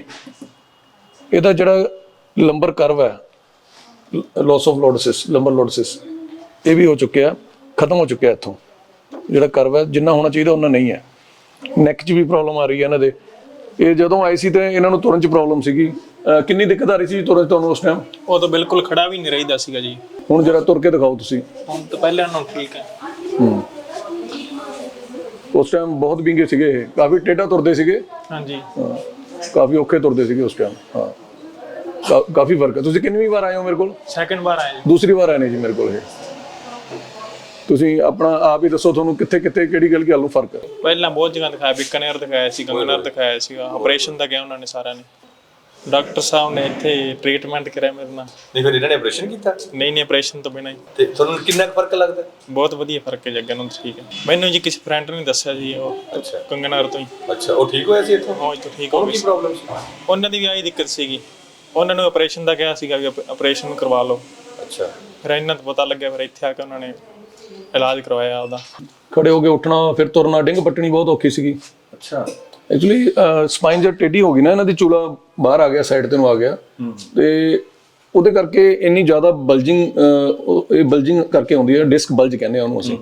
ਇਹਦਾ ਜਿਹੜਾ ਲੰਬਰ ਕਰਵ ਹੈ loss of lordosis lumbar lordosis ਇਹ ਵੀ ਹੋ ਚੁੱਕਿਆ, ਖਤਮ ਹੋ ਚੁੱਕਿਆ ਇੱਥੋਂ। ਜਿਹੜਾ ਕਰਵ ਹੈ, ਜਿੰਨਾ ਹੋਣਾ ਚਾਹੀਦਾ ਉਹਨਾਂ ਨਹੀਂ ਹੈ। ਨੈਕ 'ਚ ਵੀ ਪ੍ਰੋਬਲਮ ਆ ਰਹੀ ਹੈ ਇਹਨਾਂ ਦੇ। ਇਹ ਜਦੋਂ ਆਈ ਸੀ ਤੇ ਇਹਨਾਂ ਨੂੰ ਤੁਰਨ 'ਚ ਪ੍ਰੋਬਲਮ ਸੀਗੀ। ਅਹ ਕਿੰਨੀ ਦਿੱਕਤ ਆ ਰਹੀ ਸੀ ਤੁਰਨ 'ਚ ਤੁਹਾਨੂੰ ਉਸ ਟਾਈਮ ਉਹ ਤਾਂ ਬਿਲਕੁਲ ਖੜਾ ਵੀ ਨਹੀਂ ਰਹੀਦਾ ਸੀਗਾ ਜੀ। ਹੁਣ ਜਰਾ ਤੁਰ ਕੇ ਦਿਖਾਓ ਤੁਸੀਂ। ਹੁਣ ਤਾਂ ਪਹਿਲਾਂ ਨਾਲੋਂ ਠੀਕ ਹੈ। ਉਸ ਟਾਈਮ ਬਹੁਤ ਵਿੰਗੇ ਸੀਗੇ ਇਹ। ਕਾਫੀ ਟੇਢਾ ਤੁਰਦੇ ਸੀਗੇ। ਹਾਂਜੀ। ਹਾਂ, ਕਾਫੀ ਔਖੇ ਤੁਰਦੇ ਸੀਗੇ ਉਸ ਟਾਈਮ ਹਾਂ। ਕਾ- ਕਾਫੀ ਫ਼ਰਕ ਹੈ। ਤੁਸੀਂ ਕਿੰਨੀ ਵਾਰ ਆਏ ਹੋ ਮੇਰੇ ਕੋਲ? ਸੈਕੰਡ ਵਾਰ ਆਏ ਜੀ। ਦੂਸਰੀ ਵਾਰ ਆਏ ਨੇ ਜੀ ਮੇਰੇ ਕੋਲ ਇਹ। ਤੁਸੀਂ ਆਪਣਾ ਆਪ ਹੀ ਦੱਸੋ ਤੁਹਾਨੂੰ ਕਿੱਥੇ ਕਿੱਥੇ ਕਿਹੜੀ ਗੱਲ ਗੱਲ ਨੂੰ ਫ਼ਰਕ ਹੈ? ਪਹਿਲਾਂ ਬਹੁਤ ਜਗ੍ਹਾ ਦਿਖਾਇਆ ਬਿਕਾਨੇਰ ਦਿਖਾਇਆ ਸੀ ਗੰਗਨਰ ਦਿਖਾਇਆ ਸੀਗਾ। ਆਪਰੇਸ਼ਨ ਦਾ ਗਿਆ ਉਹਨਾਂ ਨੇ ਸਾਰਿਆਂ ਨੇ। ਡਾਕਟਰ ਸਾਹਿਬ ਨੇ ਇੱਥੇ ਟ੍ਰੀਟਮੈਂਟ ਕਰਿਆ ਮੇਰੇ ਨਾਲ। ਨਹੀਂ ਫਿਰ ਇਹਨਾਂ ਨੇ ਆਪਰੇਸ਼ਨ ਕੀਤਾ? ਨਹੀਂ ਨਹੀਂ ਆਪਰੇਸ਼ਨ ਤੋਂ ਬਿਨਾਂ ਹੀ। ਤੇ ਤੁਹਾਨੂੰ ਕਿੰਨਾ ਕੁ ਫ਼ਰਕ ਲੱਗਦਾ? ਬਹੁਤ ਵਧੀਆ ਫ਼ਰਕ ਹੈ ਜੱਗਨ ਨੂੰ ਠੀਕ ਹੈ। ਮੈਨੂੰ ਜੀ ਕਿਸੇ ਫਰੈਂਡ ਨੇ ਦੱਸਿਆ ਜੀ ਉਹ ਅੱਛਾ। ਕੰਗਨਰ ਤੋਂ ਹੀ। ਅੱਛਾ ਉਹ ਠੀਕ ਹੋਇਆ ਸੀ ਇੱਥੋਂ? ਹਾਂ ਇੱਥੋਂ ਠੀਕ ਹੋ ਹੁਣ ਗਈ ਕੀ ਸੀ। ਪ੍ਰੋਬਲਮ ਸੀ? ਉਹਨਾਂ ਦੀ ਵੀ ਆਹੀ ਦਿੱਕਤ ਸੀਗੀ। ਉਹਨਾਂ ਨੂੰ ਆਪਰੇਸ਼ਨ ਦਾ ਕਿਹਾ ਸੀਗਾ ਵੀ ਆਪਰੇਸ਼ਨ ਕਰਵਾ ਲਓ। ਅੱਛਾ। ਫਿਰ ਇਹਨਾਂ ਨੂੰ ਪਤਾ ਲੱਗਿਆ ਫਿਰ ਇੱਥੇ ਆ ਕੇ ਉਹਨਾਂ ਨੇ ਇਲਾਜ ਕਰਵਾਇਆ ਉਹਦਾ ਖੜੇ ਹੋ ਕੇ ਉੱਠਣਾ ਫਿਰ ਤੁਰਨਾ ਡਿੰਗ ਪੱਟਣੀ ਬਹੁਤ ਔਖੀ ਸੀਗੀ। ਅੱਛਾ। ਐਕਚੁਅਲੀ ਸਪਾਈਨ ਜਦ ਟੇਢੀ ਹੋ ਗਈ ਨਾ ਇਹਨਾਂ ਦੀ ਚੂਲਾ ਬਾਹਰ ਆ ਗਿਆ ਸਾਈਡ ਤੇ ਨੂੰ ਆ ਗਿਆ। ਤੇ ਉਹਦੇ ਕਰਕੇ ਇੰਨੀ ਜ਼ਿਆਦਾ ਬਲਜਿੰਗ ਇਹ ਬਲਜਿੰਗ ਕਰਕੇ ਆਉਂਦੀ ਹੈ ਡਿਸਕ ਬਲਜ ਕਹਿੰਦੇ ਆ ਉਹਨੂੰ ਅਸੀਂ।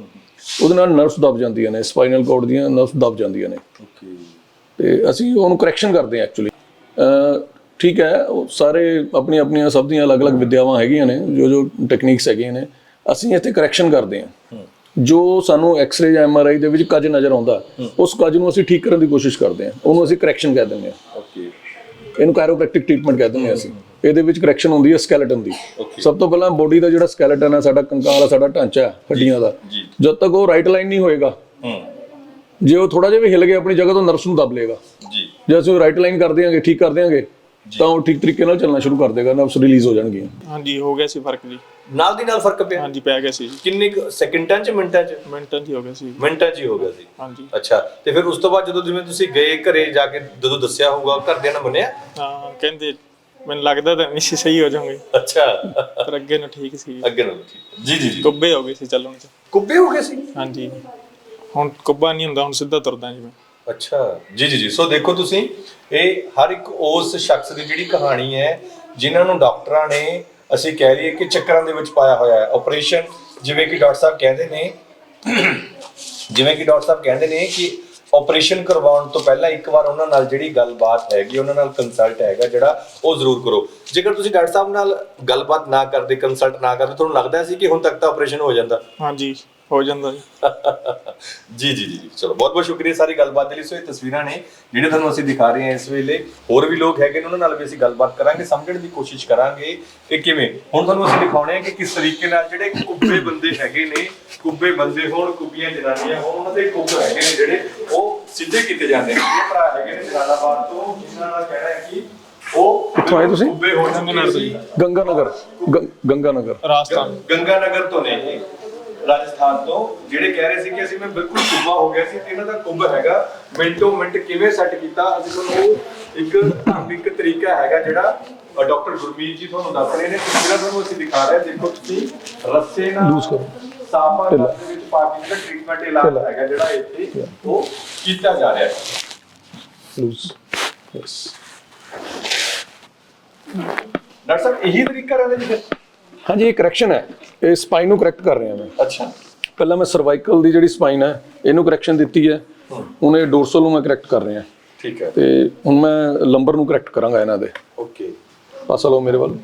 ਉਹਦੇ ਨਾਲ ਨਰਵਸ ਦਬ ਜਾਂਦੀਆਂ ਨੇ ਸਪਾਈਨਲ ਕੋਰਡ ਦੀਆਂ ਨਰਵਸ ਦਬ ਜਾਂਦੀਆਂ ਨੇ। ਤੇ ਅਸੀਂ ਉਹਨੂੰ ਕਰੈਕਸ਼ਨ ਕਰਦੇ ਹਾਂ ਐਕਚੁਅਲੀ ਠੀਕ ਹੈ ਸਾਰੇ ਆਪਣੀ ਆਪਣੀਆਂ ਸਭ ਦੀਆਂ ਅਲੱਗ-ਅਲੱਗ ਵਿਦਿਆਵਾਂ ਹੈਗੀਆਂ ਨੇ ਜੋ ਜੋ ਟੈਕਨੀਕਸ ਹੈਗੀਆਂ ਨੇ। ਅਸੀਂ ਇੱਥੇ ਕਰੈਕਸ਼ਨ ਕਰਦੇ ਹਾਂ। ਜੋ ਸਾਨੂੰ ਐਕਸ-ਰੇ ਜਾਂ ਐਮ-ਆਰ-ਆਈ ਦੇ ਵਿੱਚ ਕੱਜ ਨਜ਼ਰ ਆਉਂਦਾ ਉਸ ਕੱਜ ਨੂੰ ਅਸੀਂ ਠੀਕ ਕਰਨ ਦੀ ਕੋਸ਼ਿਸ਼ ਕਰਦੇ ਹਾਂ। ਉਹਨੂੰ ਅਸੀਂ ਕਰੈਕਸ਼ਨ ਕਹਿ ਦਿੰਦੇ ਹਾਂ। ਓਕੇ ਇਹਨੂੰ ਕਾਇਰੋਪ੍ਰੈਕਟਿਕ ਟ੍ਰੀਟਮੈਂਟ ਕਹਿੰਦੇ ਹਾਂ ਅਸੀਂ। ਇਹਦੇ ਵਿੱਚ ਕਰੈਕਸ਼ਨ ਹੁੰਦੀ ਹੈ ਸਕੈਲੇਟਨ ਦੀ। ਸਭ ਤੋਂ ਪਹਿਲਾਂ ਬੋਡੀ ਦਾ ਜਿਹੜਾ ਸਕੈਲੇਟਨ ਹੈ ਸਾਡਾ ਕੰਕਾਲ ਹੈ ਸਾਡਾ ਢਾਂਚਾ ਹੈ ਹੱਡੀਆਂ ਦਾ। ਜਦ ਤੱਕ ਉਹ ਰਾਈਟ ਲਾਈਨ ਨਹੀਂ ਹੋਏਗਾ ਜੇ ਉਹ ਥੋੜਾ ਜਿਹਾ ਵੀ ਹਿਲ ਗਿਆ ਆਪਣੀ ਜਗ੍ਹਾ ਤੋਂ ਨਰਵਸ ਨੂੰ ਦਬ ਲਏਗਾ। ਜੀ। ਜੇ ਅਸੀਂ ਰਾਈਟ ਲਾਈਨ ਕਰ ਦਿਆਂਗੇ ਠੀਕ ਕਰ ਦਿਆਂਗੇ ਤਾਂ ਉਹ ਠੀਕ ਤਰੀਕੇ ਨਾਲ ਚੱਲਣਾ ਸ਼ੁਰੂ ਕਰ ਦੇਗਾ ਨਰਵਸ ਰਿਲੀਜ਼ ਹੋ ਜਾਣਗੀਆਂ। ਹਾਂਜੀ ਹੋ ਗਿਆ ਸੀ ਫ਼ਰਕ ਜੀ। ਨਾਲ ਦੀ ਨਾਲ ਫ਼ਰਕ ਪਿਆ? ਹਾਂਜੀ ਪੈ ਗਿਆ ਸੀ ਜੀ। ਕਿੰਨੇ ਕੁ ਸੈਕਿੰਡਾਂ ਚ ਮਿੰਟਾਂ ਚ? ਮਿੰਟਾਂ 'ਚ ਹੀ ਹੋ ਗਿਆ ਸੀ। ਮਿੰਟਾਂ ਚ ਹੀ ਹੋ ਗਿਆ ਸੀ। ਹਾਂਜੀ। ਅੱਛਾ ਤੇ ਫਿਰ ਉਸ ਤੋਂ ਬਾਅਦ ਜਦੋਂ ਜਿਵੇਂ ਤੁਸੀਂ ਗਏ ਘਰੇ ਜਾ ਕੇ ਜਦੋਂ ਦੱਸਿਆ ਹੋਊਗਾ ਘਰਦਿਆਂ ਨੇ ਮੰਨਿਆ? ਹਾਂ ਕਹਿੰਦੇ ਮੈਨੂੰ ਲੱਗਦਾ ਤਾਂ ਨਹੀਂ ਸੀ ਸਹੀ ਹੋ ਜਾਵਾਂਗੇ। ਅੱਛਾ। ਪਰ ਅੱਗੇ ਨੂੰ ਠੀਕ ਸੀ। ਅੱਗੇ ਨਾਲ ਠੀਕ। ਜੀ ਜੀ ਜੀ। ਕੁੱਬੇ ਹੋ ਗਏ ਸੀ ਚੱਲਣ 'ਚ। ਕੁੱਬੇ ਹੋ ਗਏ ਸੀ? ਹਾਂਜੀ। ਹੁਣ ਕੁੱਬਾ ਨਹੀਂ ਹੁੰਦਾ ਹੁਣ ਸਿੱਧਾ ਤੁਰਦਾ ਜਿਵੇਂ। ਅੱਛਾ। ਜੀ ਜੀ ਜੀ। ਸੋ ਦੇਖੋ ਤੁਸੀਂ, ਇਹ ਹਰ ਇੱਕ ਉਸ ਸ਼ਖਸ ਦੀ ਜਿਹੜੀ ਕਹਾਣੀ ਹੈ, ਜਿਨ੍ਹਾਂ ਨੂੰ ਡਾਕਟਰਾਂ ਨੇ, ਅਸੀਂ ਕਹਿ ਲਈਏ ਕਿ ਚੱਕਰਾਂ ਦੇ ਵਿੱਚ ਪਾਇਆ ਹੋਇਆ ਹੈ। ਆਪਰੇਸ਼ਨ ਜਿਵੇਂ ਕਿ ਡਾਕਟਰ ਸਾਹਿਬ ਕਹਿੰਦੇ ਨੇ, ਜਿਵੇਂ ਕਿ ਡਾਕਟਰ ਸਾਹਿਬ ਕਹਿੰਦੇ ਨੇ ਕਿ ਆਪਰੇਸ਼ਨ ਕਰਵਾਉਣ ਤੋਂ ਪਹਿਲਾਂ ਇੱਕ ਵਾਰ ਉਹਨਾਂ ਨਾਲ ਜਿਹੜੀ ਗੱਲਬਾਤ ਹੈਗੀ, ਉਹਨਾਂ ਨਾਲ ਕੰਸਲਟ ਹੈਗਾ ਜਿਹੜਾ, ਉਹ ਜ਼ਰੂਰ ਕਰੋ। ਜੇਕਰ ਤੁਸੀਂ ਡਾਕਟਰ ਸਾਹਿਬ ਨਾਲ ਗੱਲਬਾਤ ਨਾ ਕਰਦੇ ਕੰਸਲਟ ਨਾ ਕਰਦੇ, ਤੁਹਾਨੂੰ ਲੱਗਦਾ ਸੀ ਕਿ ਹੁਣ ਤੱਕ ਤਾਂ ਆਪਰੇਸ਼ਨ ਹੋ ਜਾਂਦਾ? ਹਾਂਜੀ। ਹੋ ਜਾਂਦਾ ਜੀ। ਜੀ ਜੀ। ਚਲੋ ਬਹੁਤ ਬਹੁਤ ਸ਼ੁਕਰੀਆ ਸਾਰੀ ਗੱਲਬਾਤ ਦੇ ਲਈ। ਸੋ ਇਹ ਤਸਵੀਰਾਂ ਨੇ ਜਿਹੜੇ ਤੁਹਾਨੂੰ ਅਸੀਂ ਦਿਖਾ ਰਹੇ ਹਾਂ ਇਸ ਵੇਲੇ। ਹੋਰ ਵੀ ਲੋਕ ਹੈਗੇ ਨੇ ਉਹਨਾਂ ਨਾਲ ਵੀ ਅਸੀਂ ਗੱਲਬਾਤ ਕਰਾਂਗੇ ਸਮਝਣ ਦੀ ਕੋਸ਼ਿਸ਼ ਕਰਾਂਗੇ ਕਿ ਕਿਵੇਂ। ਹੁਣ ਤੁਹਾਨੂੰ ਅਸੀਂ ਦਿਖਾਉਣੇ ਆ ਕਿ ਕਿਸ ਤਰੀਕੇ ਨਾਲ ਜਿਹੜੇ ਕੁੱਬੇ ਬੰਦੇ ਹੈਗੇ ਨੇ ਕੁੱਬੇ ਬੰਦੇ ਹੋਣ ਕੁੱਬੀਆਂ ਜਨਾਨੀਆਂ ਹੋਣ ਉਹਨਾਂ ਦੇ ਕੁੱਬ ਹੈਗੇ ਨੇ ਜਿਹੜੇ ਉਹ ਸਿੱਧੇ ਕੀਤੇ ਜਾਂਦੇ ਨੇ। ਇਹ ਭਰਾ ਹੈਗੇ ਨੇ ਜਲਾਲਾਬਾਦ ਤੋਂ ਜਿਨ੍ਹਾਂ ਦਾ ਕਹਿਣਾ ਹੈ ਕਿ ਉਹ ਕਿੱਥੋਂ ਆਏ ਤੁਸੀਂ? ਕੁੱਬੇ ਹੋ ਚੁੱਕੇ ਸੀ ਗੰਗਾ ਨਗਰ ਗੰਗਾ ਨਗਰ ਰਾਜਸਥਾਨ ਗੰਗਾ ਨਗਰ ਤੋਂ ਨੇ ਇਹ। ਰਾਜਸਥਾਨ ਤੋਂ ਜਿਹੜੇ ਕਹਿ ਰਹੇ ਸੀ ਕਿ ਅਸੀਂ ਮੈਂ ਬਿਲਕੁਲ ਕੁੱਬਾ ਹੋ ਗਿਆ ਸੀ ਤੇ ਇਹਨਾਂ ਦਾ ਕੁੱਬ ਹੈਗਾ। ਮਿੰਟੋ ਮਿੰਟ ਕਿਵੇਂ ਸੈੱਟ ਕੀਤਾ ਅਸੀਂ ਤੁਹਾਨੂੰ ਇੱਕ ਧਾਰਮਿਕ ਤਰੀਕਾ ਹੈਗਾ ਜਿਹੜਾ ਡਾਕਟਰ ਗੁਰਮੀਤ ਜੀ ਤੁਹਾਨੂੰ ਦੱਸ ਰਹੇ ਨੇ ਜਿਹੜਾ ਤੁਹਾਨੂੰ ਅਸੀਂ ਦਿਖਾ ਰਹੇ ਦੇਖੋ ਤੁਸੀਂ ਰੱਸੇ ਨਾਲ। ਸਾਫਾ ਦੇ ਵਿੱਚ ਪਾ ਕੇ ਜਿਹੜਾ ਟ੍ਰੀਟਮੈਂਟ ਇਲਾਜ ਹੈਗਾ ਜਿਹੜਾ ਇੱਥੇ ਉਹ ਕੀਤਾ ਜਾ ਰਿਹਾ ਹੈ। ਲੂਜ਼ ਯੈਸ ਡਾਕਟਰ ਸਾਹਿਬ ਇਹੀ ਤਰੀਕਾ ਰਹਿੰਦਾ ਜੀ ਹਾਂਜੀ ਇਹ ਕਰੈਕਸ਼ਨ ਹੈ। ਇਹ ਸਪਾਈਨ ਨੂੰ ਕਰੈਕਟ ਕਰ ਰਿਹਾ ਮੈਂ। ਅੱਛਾ। ਪਹਿਲਾਂ ਮੈਂ ਸਰਵਾਈਕਲ ਦੀ ਜਿਹੜੀ ਸਪਾਈਨ ਹੈ ਇਹਨੂੰ ਕਰੈਕਸ਼ਨ ਦਿੱਤੀ ਹੈ। ਹੁਣ ਇਹ ਡੋਰਸਲ ਨੂੰ ਮੈਂ ਕਰੈਕਟ ਕਰ ਰਿਹਾ। ਠੀਕ ਹੈ। ਤੇ ਹੁਣ ਮੈਂ ਲੰਬਰ ਨੂੰ ਕਰੈਕਟ ਕਰਾਂਗਾ ਇਹਨਾਂ ਦੇ। ਓਕੇ ਪਾਸਾ ਲਓ ਮੇਰੇ ਵੱਲ।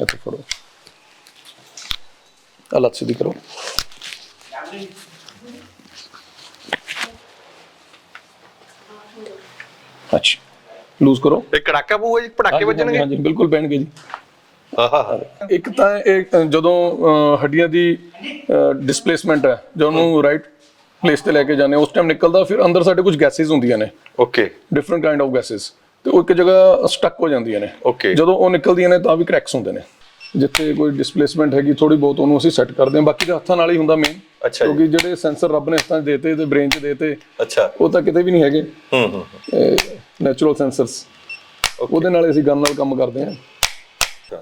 ਇੱਥੇ ਫੜੋ। ਲੱਤ ਸਿੱਧੀ ਕਰੋ। ਅੱਛਾ। ਲੂਜ਼ ਕਰੋ। ਇਹ ਕੜਾਕਾ ਪਊਗਾ ਜੀ? ਪਟਾਕੇ ਹਾਂਜੀ, ਵੱਜਣਗੇ? ਹਾਂਜੀ ਬਿਲਕੁਲ ਪੈਣਗੇ ਜੀ। ਆਹਾ। ਇੱਕ ਤਾਂ ਇਹ ਜਦੋਂ ਹੱਡੀਆਂ ਦੀ ਡਿਸਪਲੇਸਮੈਂਟ ਹੈ ਜਦੋਂ ਰਾਈਟ ਪਲੇਸ ਤੇ ਲੈ ਕੇ ਜਾਂਦੇ ਉਸ ਟਾਈਮ ਨਿਕਲਦਾ ਫਿਰ ਅੰਦਰ ਸਾਡੇ ਕੁਝ ਗੈਸਿਸ ਹੁੰਦੀਆਂ ਨੇ। Okay different kind of gases ਤੇ ਉਹ ਇੱਕ ਜਗ੍ਹਾ ਸਟਕ ਹੋ ਜਾਂਦੀਆਂ ਨੇ. ਜਦੋਂ ਉਹ ਨਿਕਲਦੀਆਂ ਨੇ ਤਾਂ ਵੀ ਕ੍ਰੈਕਸ ਹੁੰਦੇ ਨੇ। ਜਿੱਥੇ ਕੋਈ ਡਿਸਪਲੇਸਮੈਂਟ ਹੈਗੀ ਥੋੜੀ ਬਹੁਤ ਉਹਨੂੰ ਅਸੀਂ ਸੈੱਟ ਕਰਦੇ ਹਾਂ। ਬਾਕੀ ਤਾਂ ਹੱਥਾਂ ਨਾਲ ਹੀ ਹੁੰਦਾ ਮੇਨ ਅੱਛਾ ਜੀ। ਕਿਉਂਕਿ ਜਿਹੜੇ ਸੈਂਸਰ ਰੱਬ ਨੇ ਹੱਥਾਂ 'ਚ ਦੇਤੇ ਤੇ ਬ੍ਰੇਨ 'ਚ ਦੇਤੇ ਅੱਛਾ। ਉਹ ਤਾਂ ਕਿਤੇ ਵੀ ਨਹੀਂ ਹੈਗੇ। ਹੂੰ ਹੂੰ ਨੈਚੁਰਲ ਸੈਂਸਰਸ ਉਹਦੇ ਨਾਲ ਅਸੀਂ ਗਨ ਨਾਲ ਕੰਮ ਕਰਦੇ ਹਾਂ।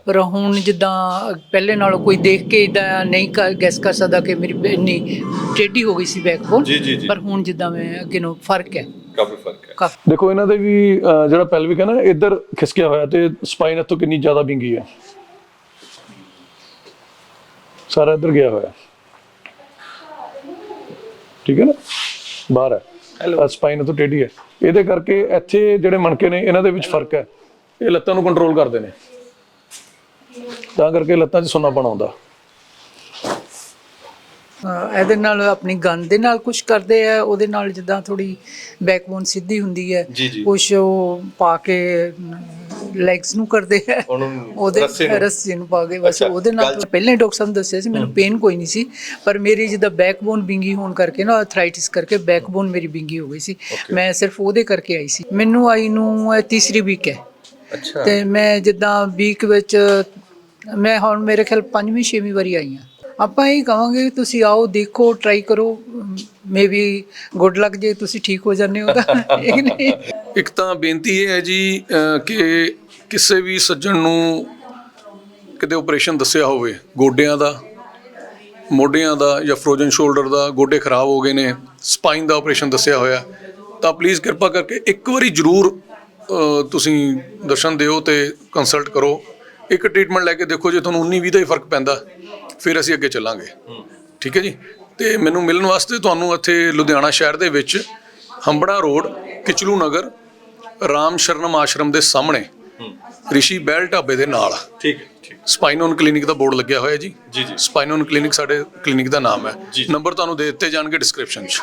ਪਰ ਹੁਣ ਜਿੱਦਾਂ ਪਹਿਲੇ ਨਾਲੋਂ ਕੋਈ ਦੇਖ ਕੇ ਇਦਾਂ ਨਹੀਂ ਗੈਸ ਕਰ ਸਕਦਾ ਕਿ ਮੇਰੀ ਇੰਨੀ ਟੇਢੀ ਹੋ ਗਈ ਸੀ ਬੈਕਬੋਨ ਜੀ, ਜੀ, ਜੀ। ਪਰ ਹੁਣ ਜਿੱਦਾਂ ਮੈਂ ਅੱਗੇ ਨੂੰ ਫ਼ਰਕ ਹੈ। ਕਾਫੀ ਫ਼ਰਕ ਹੈ। ਦੇਖੋ ਇਹਨਾਂ ਦੇ ਵੀ ਜਿਹੜਾ ਪੈਲਵਿਕ ਹੈ ਨਾ ਇੱਧਰ ਖਿਸਕਿਆ ਹੋਇਆ ਤੇ ਸਪਾਈਨ ਇੱਥੋਂ ਕਿੰਨੀ ਜ਼ਿਆਦਾ ਵਿੰਗੀ ਹੈ। ਸਾਰਾ ਇੱਧਰ ਗਿਆ ਹੋਇਆ। ਠੀਕ ਹੈ ਨਾ? ਬਾਹਰ ਹੈ। ਸਪਾਈਨ ਤੋਂ ਟੇਢੀ ਹੈ। ਇਹਦੇ ਕਰਕੇ ਇੱਥੇ ਜਿਹੜੇ ਮਣਕੇ ਨੇ ਇਹਨਾਂ ਦੇ ਵਿੱਚ ਫ਼ਰਕ ਹੈ। ਇਹ ਲੱਤਾਂ ਨੂੰ ਕੰਟਰੋਲ ਕਰਦੇ ਨੇ। ਤਾਂ ਕਰਕੇ ਲੱਤਾਂ 'ਚ ਸੁੰਨਾਪਣ ਆਉਂਦਾ। ਇਹਦੇ ਨਾਲ ਆਪਣੀ ਗੰਨ ਦੇ ਨਾਲ ਕੁਝ ਕਰਦੇ ਆ ਉਹਦੇ ਨਾਲ ਜਿੱਦਾਂ ਥੋੜੀ ਬੈਕਬੋਨ ਸਿੱਧੀ ਹੁੰਦੀ ਹੈ। ਕੁਝ ਉਹ ਪਾ ਕੇ ਲੈਗਸ ਨੂੰ ਕਰਦੇ ਆ। ਉਹਨੂੰ ਉਹਦੇ ਰੱਸੇ ਨੂੰ? ਰੱਸੇ ਨੂੰ ਪਾ ਕੇ ਬਸ ਅੱਛਾ, ਉਹਦੇ ਨਾਲ ਗੱਲ- ਪਹਿਲਾਂ ਹੀ ਡਾਕਟਰ ਸਾਹਿਬ ਨੇ ਦੱਸਿਆ ਸੀ ਮੈਨੂੰ ਪੇਨ ਕੋਈ ਨਹੀਂ ਸੀ ਪਰ ਮੇਰੀ ਜਿੱਦਾਂ ਬੈਕਬੋਨ ਵਿੰਗੀ ਹੋਣ ਕਰਕੇ ਨਾ ਆਰਥਰਾਈਟਿਸ ਕਰਕੇ ਬੈਕਬੋਨ ਮੇਰੀ ਵਿੰਗੀ ਹੋ ਗਈ ਸੀ। ਮੈਂ ਸਿਰਫ ਉਹਦੇ ਕਰਕੇ ਆਈ ਸੀ। ਮੈਨੂੰ ਆਈ ਨੂੰ ਇਹ ਤੀਸਰੀ ਵੀਕ ਹੈ। ਅੱਛਾ। ਤੇ ਮੈਂ ਜਿੱਦਾਂ ਵੀਕ ਵਿੱਚ ਮੈਂ ਹੁਣ ਮੇਰੇ ਖਿਆਲ ਪੰਜਵੀਂ ਛੇਵੀਂ ਵਾਰੀ ਆਈ ਹਾਂ। ਆਪਾਂ ਇਹ ਕਹਾਂਗੇ ਤੁਸੀਂ ਆਓ ਦੇਖੋ ਟਰਾਈ ਕਰੋ। ਮੇਬੀ ਗੁੱਡ ਲੱਕ ਜੇ ਤੁਸੀਂ ਠੀਕ ਹੋ ਜਾਂਦੇ ਹੋ ਤਾਂ। <laughs> ਇਹ ਨਹੀਂ। ਇੱਕ ਤਾਂ ਬੇਨਤੀ ਇਹ ਹੈ ਜੀ ਅਹ, ਕਿ ਕਿਸੇ ਵੀ ਸੱਜਣ ਨੂੰ ਕਿਤੇ ਆਪਰੇਸ਼ਨ ਦੱਸਿਆ ਹੋਵੇ, ਗੋਡਿਆਂ ਦਾ, ਮੋਢਿਆਂ ਦਾ ਜਾਂ ਫਰੋਜ਼ਨ ਸ਼ੋਲਡਰ ਦਾ, ਗੋਡੇ ਖਰਾਬ ਹੋ ਗਏ ਨੇ ਸਪਾਈਨ ਦਾ ਆਪਰੇਸ਼ਨ ਦੱਸਿਆ ਹੋਇਆ, ਤਾਂ ਪਲੀਜ਼ ਕਿਰਪਾ ਕਰਕੇ ਇੱਕ ਵਾਰੀ ਜ਼ਰੂਰ ਤੁਸੀਂ ਦਰਸ਼ਨ ਦਿਓ ਤੇ ਕੰਸਲਟ ਕਰੋ। ਇੱਕ ਟ੍ਰੀਟਮੈਂਟ ਲੈ ਕੇ ਦੇਖੋ ਜੇ ਤੁਹਾਨੂੰ 19 20 ਦਾ ਹੀ ਫ਼ਰਕ ਪੈਂਦਾ, ਫਿਰ ਅਸੀਂ ਅੱਗੇ ਚੱਲਾਂਗੇ। ਠੀਕ ਹੈ ਜੀ? ਤੇ ਮੈਨੂੰ ਮਿਲਣ ਵਾਸਤੇ ਤੁਹਾਨੂੰ ਇੱਥੇ ਲੁਧਿਆਣਾ ਸ਼ਹਿਰ ਦੇ ਵਿੱਚ ਹੰਬੜਾ ਰੋਡ, ਕਿਚਲੂ ਨਗਰ, ਰਾਮ ਸ਼ਰਨਮ ਆਸ਼ਰਮ ਦੇ ਸਾਹਮਣੇ ਰਿਸ਼ੀ ਬੈਲ ਢਾਬੇ ਦੇ ਨਾਲ। ਠੀਕ ਹੈ, ਠੀਕ ਸਪਾਈਨੋਨ ਕਲੀਨਿਕ ਦਾ ਬੋਰਡ ਲੱਗਿਆ ਹੋਇਆ ਜੀ। ਜੀ, ਜੀ। ਸਪਾਈਨੋਨ ਕਲੀਨਿਕ ਸਾਡੇ ਕਲੀਨਿਕ ਦਾ ਨਾਮ ਹੈ। ਨੰਬਰ ਤੁਹਾਨੂੰ ਦੇ ਦਿੱਤੇ ਜਾਣਗੇ ਡਿਸਕ੍ਰਿਪਸ਼ਨ 'ਚ।